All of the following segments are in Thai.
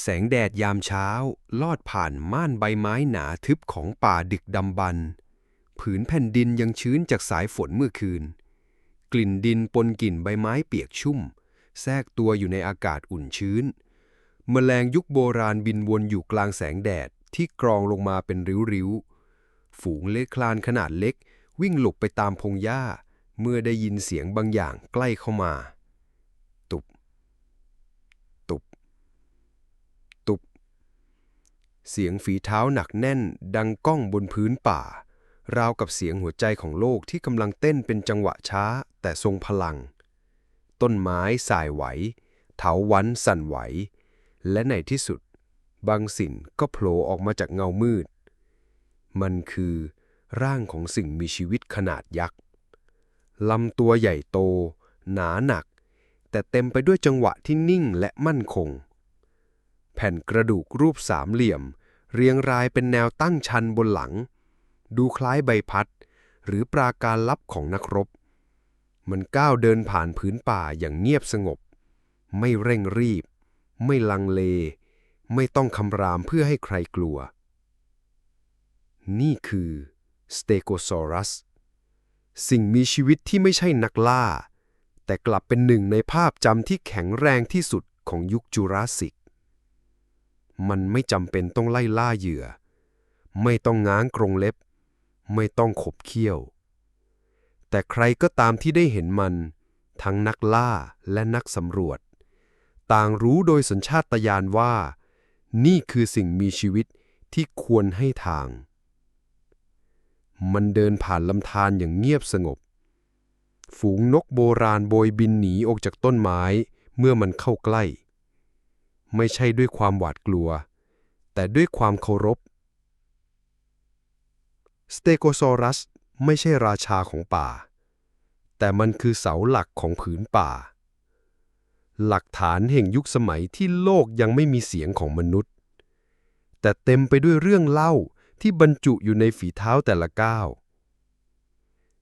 แสงแดดยามเช้า ลอดผ่านม่านใบไม้หนาทึบของป่าดึกดำบรรพ์ผืนแผ่นดินยังชื้นจากสายฝนเมื่อคืน กลิ่นดินปนกลิ่นใบไม้เปียกชุ่ม แทรกตัวอยู่ในอากาศอุ่นชื้น แมลงยุคโบราณบินวนอยู่กลางแสงแดดที่กรองลงมาเป็นริ้วๆ ฝูงเลื้อยคลานขนาดเล็ก วิ่งหลบไปตามพงหญ้า เมื่อได้ยินเสียงบางอย่างใกล้เข้ามา ตุบ ตุบ ตุบ เสียงฝีเท้าหนักแน่น ดังก้องบนพื้นป่า ราวกับเสียงหัวใจของโลกที่กำลังเต้นเป็นจังหวะช้า แต่ทรงพลัง ต้นไม้สายไหว เถาวัลย์สั่นไหว และในที่สุด บางสิ่งก็โผล่ออกมาจากเงามืด มันคือร่างของสิ่งมีชีวิตขนาดยักษ์ลำตัวใหญ่โต หนาหนัก แต่เต็มไปด้วยจังหวะที่นิ่งและมั่นคง แผ่นกระดูกรูปสามเหลี่ยม เรียงรายเป็นแนวตั้งชันบนหลัง ดูคล้ายใบพัด หรือปราการลับของนักรบ มันก้าวเดินผ่านพื้นป่าอย่างเงียบสงบ ไม่เร่งรีบ ไม่ลังเล ไม่ต้องคำรามเพื่อให้ใครกลัว นี่คือสเตโกซอรัสสิ่งมีชีวิตที่ไม่ใช่นักล่า แต่กลับเป็นหนึ่งในภาพจำที่แข็งแรงที่สุดของยุคจูราสสิก มันไม่จำเป็นต้องไล่ล่าเหยื่อ ไม่ต้องง้างกรงเล็บ ไม่ต้องขบเคี้ยว แต่ใครก็ตามที่ได้เห็นมัน ทั้งนักล่าและนักสำรวจ ต่างรู้โดยสัญชาตญาณว่า นี่คือสิ่งมีชีวิตที่ควรให้ทาง มันเดินผ่านลำธารอย่างเงียบสงบ ฝูงนกโบราณโบยบินหนีออกจากต้นไม้เมื่อมันเข้าใกล้ ไม่ใช่ด้วยความหวาดกลัว แต่ด้วยความเคารพสเตโกซอรัสไม่ใช่ราชาของป่า แต่มันคือเสาหลักของผืนป่า หลักฐานแห่งยุคสมัยที่โลกยังไม่มีเสียงของมนุษย์ แต่เต็มไปด้วยเรื่องเล่าที่บรรจุอยู่ในฝีเท้าแต่ละก้าว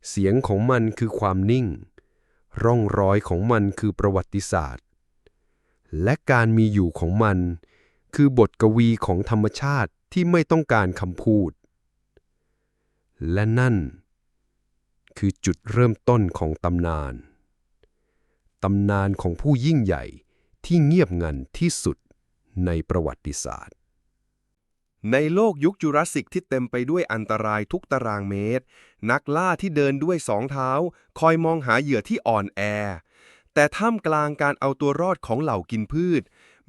เสียงของมันคือความนิ่ง ร่องรอยของมันคือประวัติศาสตร์ และการมีอยู่ของมัน คือบทกวีของธรรมชาติที่ไม่ต้องการคำพูด และนั่น คือจุดเริ่มต้นของตำนาน ตำนานของผู้ยิ่งใหญ่ที่เงียบงันที่สุดในประวัติศาสตร์ ในโลกยุคจูราสสิกที่เต็มไปด้วยอันตรายทุกตารางเมตร นักล่าที่เดินด้วยสองเท้า คอยมองหาเหยื่อที่อ่อนแอ แต่ท่ามกลางการเอาตัวรอดของเหล่ากินพืช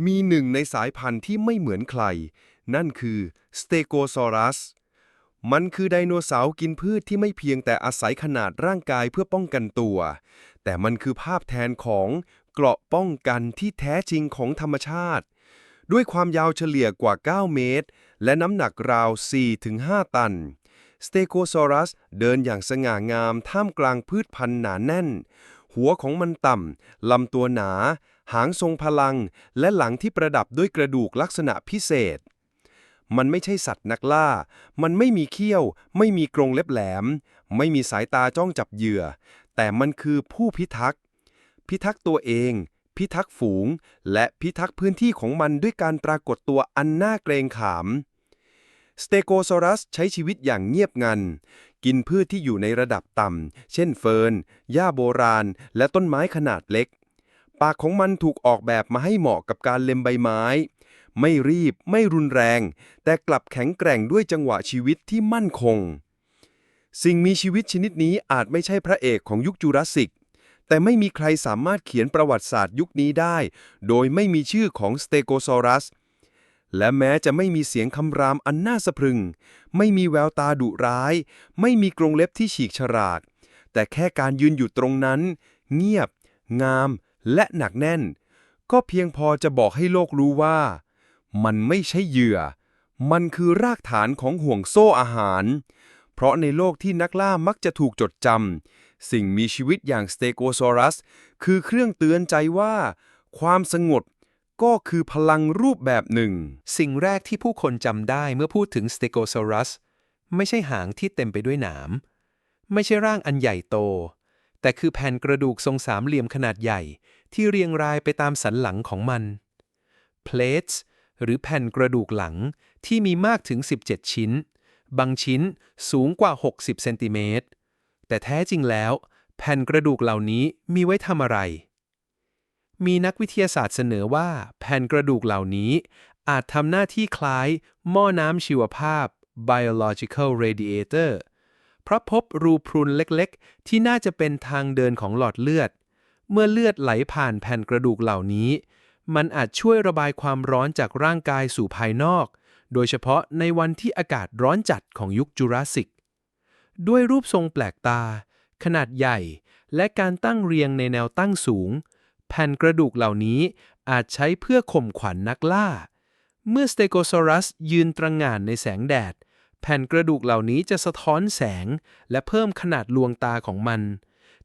มีหนึ่งในสายพันธุ์ที่ไม่เหมือนใคร นั่นคือสเตโกซอรัส มันคือไดโนเสาร์กินพืชที่ไม่เพียงแต่อาศัยขนาดร่างกายเพื่อป้องกันตัว แต่มันคือภาพแทนของเกราะป้องกันที่แท้จริงของธรรมชาติ ด้วยความยาวเฉลี่ยกว่า 9 เมตร และน้ำหนักราว 4-5 ตันสเตโกซอรัสเดินอย่างสง่างามท่ามกลางพืชพันธุ์หนาแน่น หัวของมันต่ำลำตัวหนา หางทรงพลัง และหลังที่ประดับด้วยกระดูกลักษณะพิเศษ มันไม่ใช่สัตว์นักล่า มันไม่มีเขี้ยว ไม่มีกรงเล็บแหลม ไม่มีสายตาจ้องจับเหยื่อ แต่มันคือผู้พิทักษ์ พิทักษ์ตัวเอง พิทักษ์ฝูง และพิทักษ์พื้นที่ของมันด้วยการปรากฏตัวอันน่าเกรงขาม สเตโกซอรัสใช้ชีวิตอย่างเงียบงัน กินพืชที่อยู่ในระดับต่ำ เช่นเฟิร์น หญ้าโบราณ และต้นไม้ขนาดเล็ก ปากของมันถูกออกแบบมาให้เหมาะกับการเล็มใบไม้ ไม่รีบไม่รุนแรง แต่กลับแข็งแกร่งด้วยจังหวะชีวิตที่มั่นคง สิ่งมีชีวิตชนิดนี้อาจไม่ใช่พระเอกของยุคจูราสสิก แต่ไม่มีใครสามารถเขียนประวัติศาสตร์ยุคนี้ได้ โดยไม่มีชื่อของสเตโกซอรัส และแม้จะไม่มีเสียงคำรามอันน่าสะพรึง ไม่มีแววตาดุร้าย ไม่มีกรงเล็บที่ฉีกฉลาด แต่แค่การยืนอยู่ตรงนั้น เงียบ งาม และหนักแน่น ก็เพียงพอจะบอกให้โลกรู้ว่า มันไม่ใช่เหยื่อ มันคือรากฐานของห่วงโซ่อาหาร เพราะในโลกที่นักล่ามักจะถูกจดจำสิ่งมีชีวิตอย่างสเตโกซอรัส คือเครื่องเตือนใจว่า ความสงบ ก็คือพลังรูปแบบหนึ่ง สิ่งแรกที่ผู้คนจำได้เมื่อพูดถึง Stegosaurus ไม่ใช่หางที่เต็มไปด้วยหนาม ไม่ใช่ร่างอันใหญ่โต แต่คือแผ่นกระดูกทรงสามเหลี่ยมขนาดใหญ่ ที่เรียงรายไปตามสันหลังของมัน Plates หรือแผ่นกระดูกหลังที่มีมากถึง 17 ชิ้น บางชิ้นสูงกว่า 60 เซนติเมตร แต่แท้จริงแล้ว แผ่นกระดูกเหล่านี้มีไว้ทำอะไร มีนักวิทยาศาสตร์เสนอว่า แผ่นกระดูกเหล่านี้ อาจทำหน้าที่คล้าย หม้อน้ำชีวภาพ biological radiator เพราะพบรูพรุนเล็กๆ ที่น่าจะเป็นทางเดินของหลอดเลือด เมื่อเลือดไหลผ่านแผ่นกระดูกเหล่านี้ มันอาจช่วยระบายความร้อนจากร่างกายสู่ภายนอก โดยเฉพาะในวันที่อากาศร้อนจัดของยุคจูราสสิก ด้วยรูปทรงแปลกตา ขนาดใหญ่ และการตั้งเรียงในแนวตั้งสูง แผ่นกระดูกเหล่านี้อาจใช้เพื่อข่มขวัญนักล่า เมื่อสเตโกซอรัสยืนตระงานในแสงแดด แผ่นกระดูกเหล่านี้จะสะท้อนแสง และเพิ่มขนาดลวงตาของมัน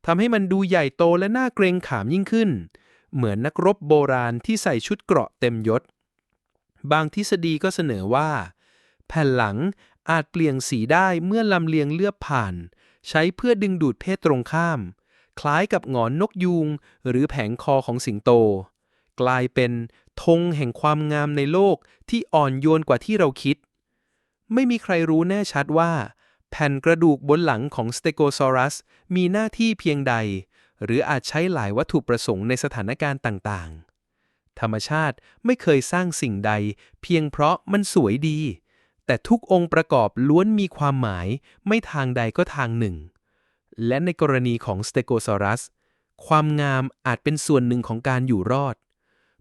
ทำให้มันดูใหญ่โตและน่าเกรงขามยิ่งขึ้น เหมือนนักรบโบราณที่ใส่ชุดเกราะเต็มยศ บางทฤษฎีก็เสนอว่า แผ่นหลังอาจเปลี่ยนสีได้เมื่อลำเลียงเลือบผ่าน ใช้เพื่อดึงดูดเพศตรงข้าม คล้ายกับหงอนนกยูง หรือแผงคอของสิงโต กลายเป็นธงแห่งความงามในโลกที่อ่อนโยนกว่าที่เราคิด ไม่มีใครรู้แน่ชัดว่า แผ่นกระดูกบนหลังของสเตโกซอรัสมีหน้าที่เพียงใด หรืออาจใช้หลายวัตถุประสงค์ในสถานการณ์ต่างๆ ธรรมชาติไม่เคยสร้างสิ่งใด เพียงเพราะมันสวยดี แต่ทุกองค์ประกอบล้วนมีความหมายไม่ทางใดก็ทางหนึ่ง และในกรณีของสเตโกซอรัส ความงามอาจเป็นส่วนหนึ่งของการอยู่รอด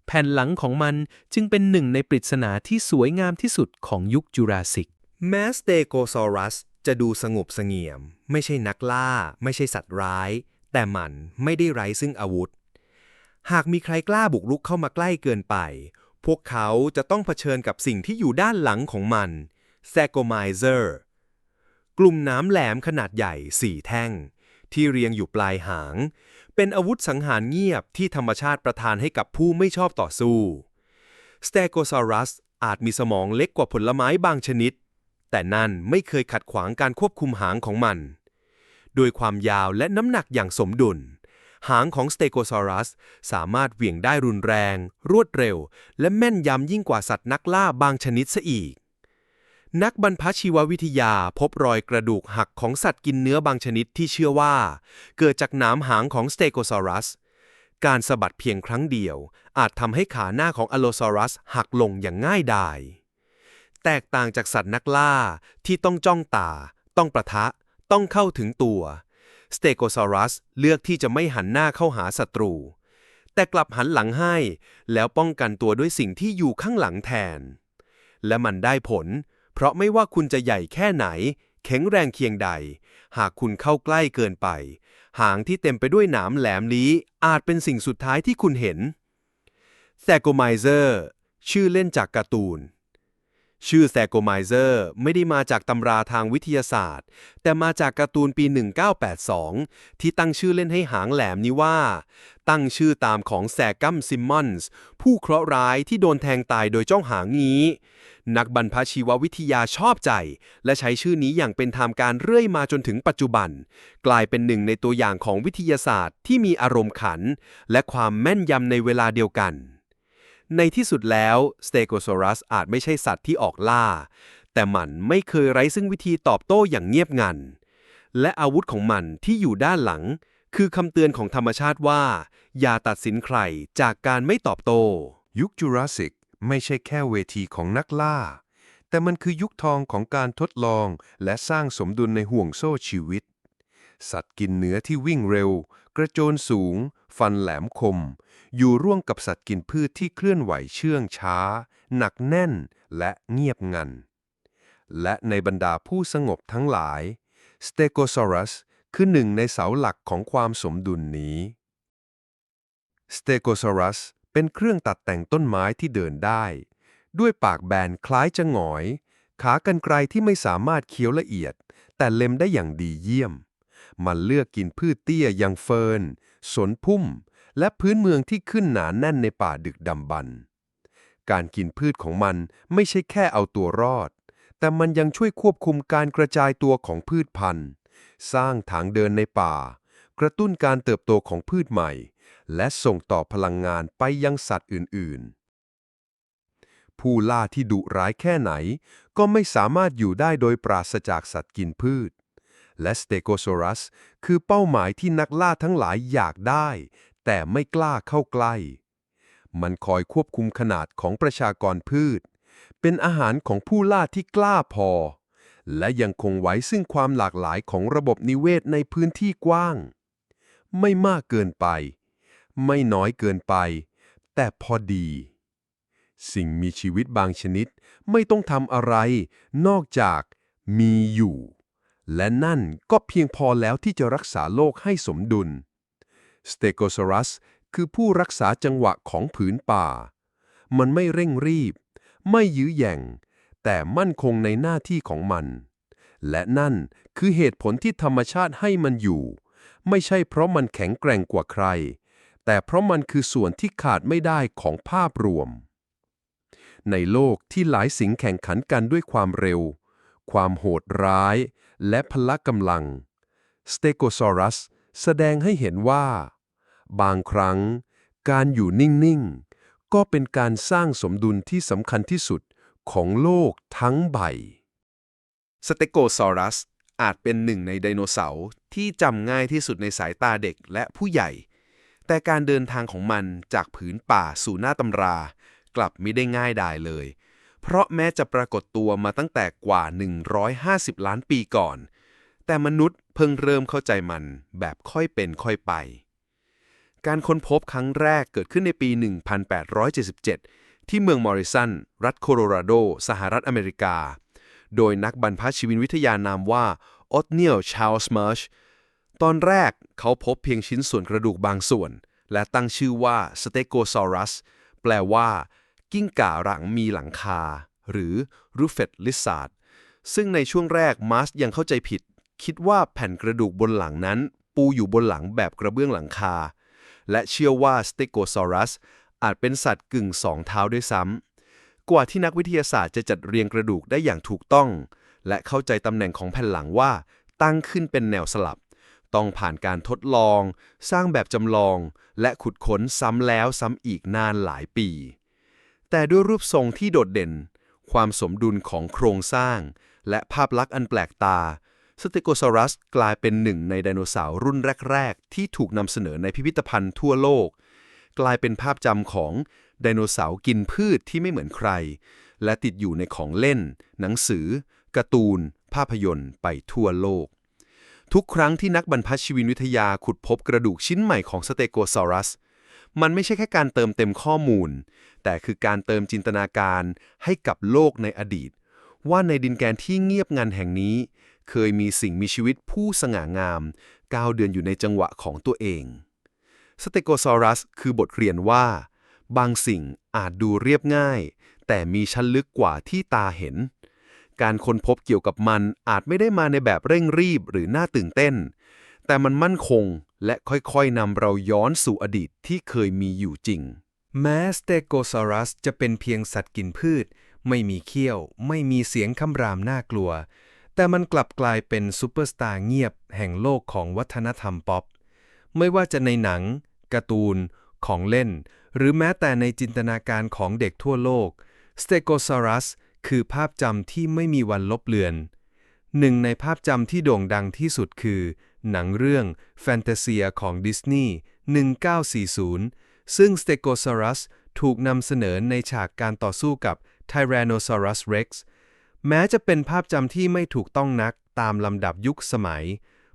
แผ่นหลังของมันจึงเป็นหนึ่งในปริศนาที่สวยงามที่สุดของยุคจูราสสิก แม้สเตโกซอรัสจะดูสงบเสงี่ยม ไม่ใช่นักล่า ไม่ใช่สัตว์ร้าย แต่มันไม่ได้ไร้ซึ่งอาวุธ หากมีใครกล้าบุกรุกเข้ามาใกล้เกินไป พวกเขาจะต้องเผชิญกับสิ่งที่อยู่ด้านหลังของมันแซโกไมเซอร์ กลุ่มน้ำแหลมขนาดใหญ่สี่แท่ง ที่เรียงอยู่ปลายหาง เป็นอาวุธสังหารเงียบที่ธรรมชาติประทานให้กับผู้ไม่ชอบต่อสู้สเตโกซอรัสอาจมีสมองเล็กกว่าผลไม้บางชนิด แต่นั่นไม่เคยขัดขวางการควบคุมหางของมัน โดยความยาวและน้ำหนักอย่างสมดุล หางของสเตโกซอรัสสามารถเหวี่ยงได้รุนแรง รวดเร็ว และแม่นยำยิ่งกว่าสัตว์นักล่าบางชนิดซะอีก นักบรรพชีววิทยาพบรอยกระดูกหักของสัตว์กินเนื้อบางชนิดที่เชื่อว่า เกิดจากหนามหางของสเตโกซอรัส การสะบัดเพียงครั้งเดียว อาจทำให้ขาหน้าของอโลซอรัสหักลงอย่างง่ายดาย แตกต่างจากสัตว์นักล่าที่ต้องจ้องตา ต้องประทะ ต้องเข้าถึงตัว สเตโกซอรัสเลือกที่จะไม่หันหน้าเข้าหาศัตรู แต่กลับหันหลังให้ แล้วป้องกันตัวด้วยสิ่งที่อยู่ข้างหลังแทน และมันได้ผล เพราะไม่ว่าคุณจะใหญ่แค่ไหน แข็งแรงเคียงใด หากคุณเข้าใกล้เกินไป หางที่เต็มไปด้วยหนามแหลมลี้ อาจเป็นสิ่งสุดท้ายที่คุณเห็นแซโกไมเซอร์ ชื่อเล่นจากการ์ตูน ชื่อแซโกไมเซอร์ไม่ได้มาจากตำราทางวิทยาศาสตร์ แต่มาจากการ์ตูนปี 1982 ที่ตั้งชื่อเล่นให้หางแหลมนี้ว่า ตั้งชื่อตามของแซกัมซิมมอนส์ผู้เคราะห์ร้ายที่โดนแทงตายโดยเจ้าหางนี้ นักบรรพชีววิทยาชอบใจ และใช้ชื่อนี้อย่างเป็นทางการเรื่อยมาจนถึงปัจจุบัน กลายเป็นหนึ่งในตัวอย่างของวิทยาศาสตร์ที่มีอารมณ์ขัน และความแม่นยำในเวลาเดียวกัน ในที่สุดแล้วสเตโกซอรัสอาจไม่ใช่สัตว์ที่ออกล่า แต่มันไม่เคยไร้ซึ่งวิธีตอบโต้อย่างเงียบงัน และอาวุธของมันที่อยู่ด้านหลัง คือคำเตือนของธรรมชาติว่า อย่าตัดสินใครจากการไม่ตอบโต้ ยุคจูราสสิกไม่ใช่แค่เวทีของนักล่า แต่มันคือยุคทองของการทดลองและสร้างสมดุลในห่วงโซ่ชีวิต สัตว์กินเนื้อที่วิ่งเร็ว กระโจนสูง ฟันแหลมคม อยู่ร่วมกับสัตว์กินพืชที่เคลื่อนไหวเชื่องช้า หนักแน่นและเงียบงัน และในบรรดาผู้สงบทั้งหลายสเตโกซอรัสคือหนึ่งในเสาหลักของความสมดุลนี้สเตโกซอรัสเป็นเครื่องตัดแต่งต้นไม้ที่เดินได้ ด้วยปากแบนคล้ายจะหงอย ขากรรไกรที่ไม่สามารถเคี้ยวละเอียด แต่เล็มได้อย่างดีเยี่ยม มันเลือกกินพืชเตี้ยอย่างเฟิร์น สนพุ่ม และพื้นเมืองที่ขึ้นหนาแน่นในป่าดึกดำบรรพ์การกินพืชของมันไม่ใช่แค่เอาตัวรอด แต่มันยังช่วยควบคุมการกระจายตัวของพืชพันธุ์ สร้างทางเดินในป่า กระตุ้นการเติบโตของพืชใหม่ และส่งต่อพลังงานไปยังสัตว์อื่น ๆ ผู้ล่าที่ดุร้ายแค่ไหน ก็ไม่สามารถอยู่ได้โดยปราศจากสัตว์กินพืช และสเตโกซอรัส คือเป้าหมายที่นักล่าทั้งหลายอยากได้ แต่ไม่กล้าเข้าใกล้ มันคอยควบคุมขนาดของประชากรพืช เป็นอาหารของผู้ล่าที่กล้าพอ และยังคงไว้ซึ่งความหลากหลายของระบบนิเวศในพื้นที่กว้าง ไม่มากเกินไป ไม่น้อยเกินไป แต่พอดี สิ่งมีชีวิตบางชนิดไม่ต้องทำอะไร นอกจากมีอยู่ และนั่นก็เพียงพอแล้วที่จะรักษาโลกให้สมดุล สเตโกซอรัสคือผู้รักษาจังหวะของผืนป่า มันไม่เร่งรีบ ไม่ยื้อแย่ง แต่มั่นคงในหน้าที่ของมัน และนั่นคือเหตุผลที่ธรรมชาติให้มันอยู่ ไม่ใช่เพราะมันแข็งแกร่งกว่าใคร แต่เพราะมันคือส่วนที่ขาดไม่ได้ของภาพรวม ในโลกที่หลายสิ่งแข่งขันกันด้วยความเร็ว ความโหดร้าย และพละกำลังสเตโกซอรัสแสดงให้เห็นว่า บางครั้ง การอยู่นิ่ง ๆ ก็เป็นการสร้างสมดุลที่สำคัญที่สุดของโลกทั้งใบ สเตโกซอรัสอาจเป็นหนึ่งในไดโนเสาร์ที่จำง่ายที่สุดในสายตาเด็กและผู้ใหญ่ แต่การเดินทางของมันจากผืนป่าสู่หน้าตำรา กลับไม่ได้ง่ายดายเลย เพราะแม้จะปรากฏตัวมาตั้งแต่กว่า 150 ล้านปีก่อน แต่มนุษย์เพิ่งเริ่มเข้าใจมันแบบค่อยเป็นค่อยไป การค้นพบครั้งแรกเกิดขึ้นในปี 1877 ที่เมืองมอริสัน รัฐโคโลราโด สหรัฐอเมริกา โดยนักบรรพชีวินวิทยานามว่าออตเนียลชาลส์มัชตอนแรกเขาพบเพียงชิ้นส่วนกระดูกบางส่วน และตั้งชื่อว่าสเตโกซอรัสแปลว่า กิ้งก่าหลังมีหลังคา หรือรูเฟตลิซาร์ดซึ่งในช่วงแรกมัสยังเข้าใจผิด คิดว่าแผ่นกระดูกบนหลังนั้น ปูอยู่บนหลังแบบกระเบื้องหลังคา และเชื่อว่าสเตโกซอรัสอาจเป็นสัตว์กึ่งสองเท้าด้วยซ้ำ กว่าที่นักวิทยาศาสตร์จะจัดเรียงกระดูกได้อย่างถูกต้อง และเข้าใจตำแหน่งของแผ่นหลังว่าตั้งขึ้นเป็นแนวสลับ ต้องผ่านการทดลอง สร้างแบบจำลอง และขุดค้นซ้ำแล้วซ้ำอีกนานหลายปี แต่ด้วยรูปทรงที่โดดเด่น ความสมดุลของโครงสร้าง และภาพลักษณ์อันแปลกตา สเตโกซอรัสกลายเป็นหนึ่งในไดโนเสาร์รุ่นแรก ๆ ที่ถูกนำเสนอในพิพิธภัณฑ์ทั่วโลก กลายเป็นภาพจำของไดโนเสาร์กินพืชที่ไม่เหมือนใคร และติดอยู่ในของเล่น หนังสือ การ์ตูน ภาพยนตร์ไปทั่วโลก ทุกครั้งที่นักบรรพชีวินวิทยาขุดพบกระดูกชิ้นใหม่ของสเตโกซอรัส มันไม่ใช่แค่การเติมเต็มข้อมูล แต่คือการเติมจินตนาการให้กับโลกในอดีต ว่าในดินแกนที่เงียบงันแห่งนี้ เคยมีสิ่งมีชีวิตผู้สง่างามก้าวเดินอยู่ในจังหวะของตัวเองสเตโกซอรัสคือบทเรียนว่า บางสิ่งอาจดูเรียบง่าย แต่มีชั้นลึกกว่าที่ตาเห็น การค้นพบเกี่ยวกับมันอาจไม่ได้มาในแบบเร่งรีบหรือน่าตื่นเต้น แต่มันมั่นคงและค่อยๆนำเราย้อนสู่อดีตที่เคยมีอยู่จริง แม้สเตโกซอรัสจะเป็นเพียงสัตว์กินพืช ไม่มีเขี้ยว ไม่มีเสียงคำรามน่ากลัว แต่มันกลับกลายเป็นซูเปอร์สตาร์เงียบแห่งโลกของวัฒนธรรมป๊อป ไม่ว่าจะในหนัง การ์ตูน ของเล่น หรือแม้แต่ในจินตนาการของเด็กทั่วโลกสเตโกซอรัสคือภาพจำที่ไม่มีวันลบเลือน หนึ่งในภาพจำที่โด่งดังที่สุดคือ หนังเรื่องแฟนตาเซียของดิสนีย์1940 ซึ่งสเตโกซอรัสถูกนำเสนอในฉากการต่อสู้กับ Tyrannosaurus Rex แแม้จะเป็นภาพจำที่ไม่ถูกต้องนักตามลำดับยุคสมัย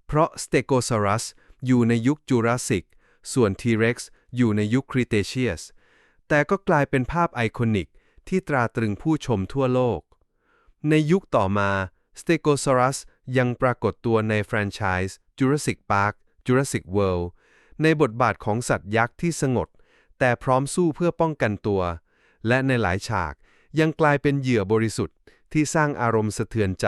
เพราะสเตโกซอรัสอยู่ในยุคจูราสสิก ส่วน T-Rex อยู่ในยุคคริเตเชียส แต่ก็กลายเป็นภาพไอคอนิกที่ตราตรึงผู้ชมทั่วโลก ในยุคต่อมาสเตโกซอรัสยังปรากฏตัวในแฟรนไชส์ Jurassic Park Jurassic World ในบทบาทของสัตว์ยักษ์ที่สงบแต่พร้อมสู้เพื่อป้องกันตัว และในหลายฉากยังกลายเป็นเหยื่อบริสุทธิ์ ที่สร้างอารมณ์สะเทือนใจ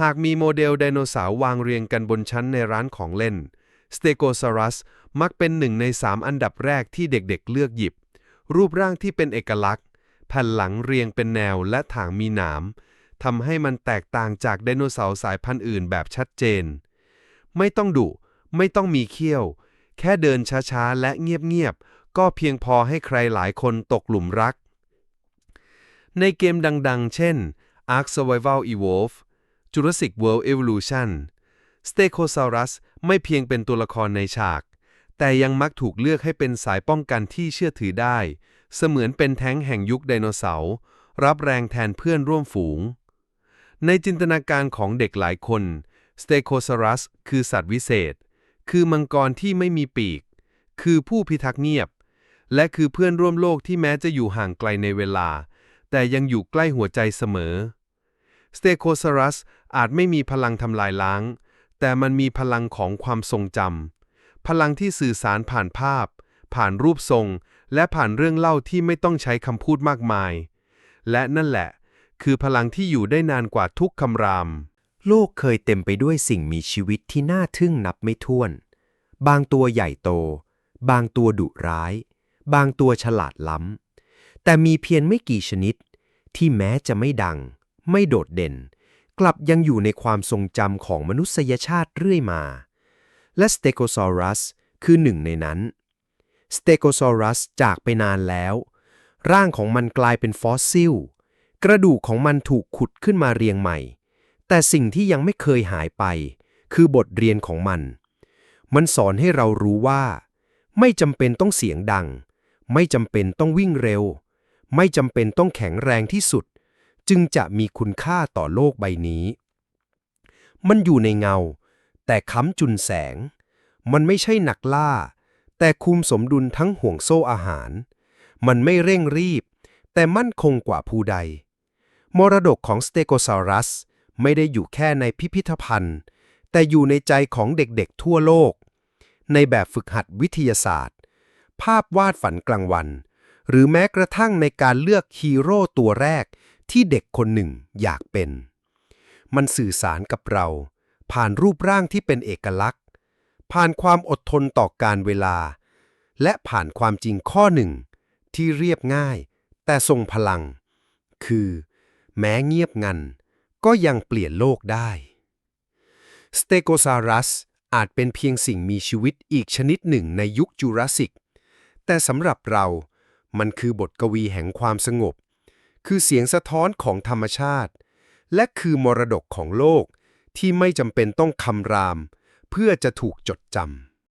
หากมีโมเดลไดโนเสาร์วางเรียงกันบนชั้นในร้านของเล่นสเตโกซอรัสมักเป็นหนึ่งในสามอันดับแรกที่เด็กๆเลือกหยิบ รูปร่างที่เป็นเอกลักษณ์ แผ่นหลังเรียงเป็นแนวและถางมีหนามทำให้มันแตกต่างจากไดโนเสาร์สายพันธุ์อื่นแบบชัดเจน ไม่ต้องดุ ไม่ต้องมีเขี้ยว แค่เดินช้าๆ และเงียบๆ ก็เพียงพอให้ใครหลายคนตกหลุมรัก ในเกมดังๆ เช่น Ark Survival Evolved Jurassic World Evolution Stegosaurus ไม่เพียงเป็นตัวละครในฉาก แต่ยังมักถูกเลือกให้เป็นสายป้องกันที่เชื่อถือได้ เสมือนเป็นแท้งแห่งยุคไดโนเสาร์รับแรงแทนเพื่อนร่วมฝูง ในจินตนาการของเด็กหลายคน Stegosaurus คือสัตว์วิเศษ คือมังกรที่ไม่มีปีก คือผู้พิทักษ์เงียบ และคือเพื่อนร่วมโลกที่แม้จะอยู่ห่างไกลในเวลา แต่ยังอยู่ใกล้หัวใจเสมอ Stegosaurus อาจไม่มีพลังทำลายล้าง แต่มันมีพลังของความทรงจำพลังที่สื่อสารผ่านภาพ ผ่านรูปทรง และผ่านเรื่องเล่าที่ไม่ต้องใช้คำพูดมากมาย และนั่นแหละ คือพลังที่อยู่ได้นานกว่าทุกคำราม โลกเคยเต็มไปด้วยสิ่งมีชีวิตที่น่าทึ่งนับไม่ถ้วน บางตัวใหญ่โต บางตัวดุร้าย บางตัวฉลาดล้ำ แต่มีเพียงไม่กี่ชนิด ที่แม้จะไม่ดัง ไม่โดดเด่น กลับยังอยู่ในความทรงจำของมนุษยชาติเรื่อยมา และสเตโกซอรัสคือหนึ่งในนั้นสเตโกซอรัสจากไปนานแล้ว ร่างของมันกลายเป็นฟอสซิล กระดูกของมันถูกขุดขึ้นมาเรียงใหม่ แต่สิ่งที่ยังไม่เคยหายไป คือบทเรียนของมัน มันสอนให้เรารู้ว่า ไม่จำเป็นต้องเสียงดัง ไม่จำเป็นต้องวิ่งเร็ว ไม่จำเป็นต้องแข็งแรงที่สุด จึงจะมีคุณค่าต่อโลกใบนี้ มันอยู่ในเงา แต่ค้ำจุนแสง มันไม่ใช่หนักล่า แต่คุมสมดุลทั้งห่วงโซ่อาหาร มันไม่เร่งรีบ แต่มั่นคงกว่าผู้ใด มรดกของสเตโกซารัสไม่ได้อยู่แค่ในพิพิธภัณฑ์ แต่อยู่ในใจของเด็กๆทั่วโลก ในแบบฝึกหัดวิทยาศาสตร์ ภาพวาดฝันกลางวัน หรือแม้กระทั่งในการเลือกฮีโร่ตัวแรกที่เด็กคนหนึ่งอยากเป็น มันสื่อสารกับเรา ผ่านรูปร่างที่เป็นเอกลักษณ์ ผ่านความอดทนต่อการเวลา และผ่านความจริงข้อหนึ่ง ที่เรียบง่าย แต่ทรงพลัง คือ แม้เงียบงัน ก็ยังเปลี่ยนโลกได้สเตโกซารัสอาจเป็นเพียงสิ่งมีชีวิตอีกชนิดหนึ่งในยุคจูราสสิก แต่สำหรับเรา มันคือบทกวีแห่งความสงบ คือเสียงสะท้อนของธรรมชาติ และคือมรดกของโลกที่ไม่จำเป็นต้องคำราม เพื่อจะถูกจดจำ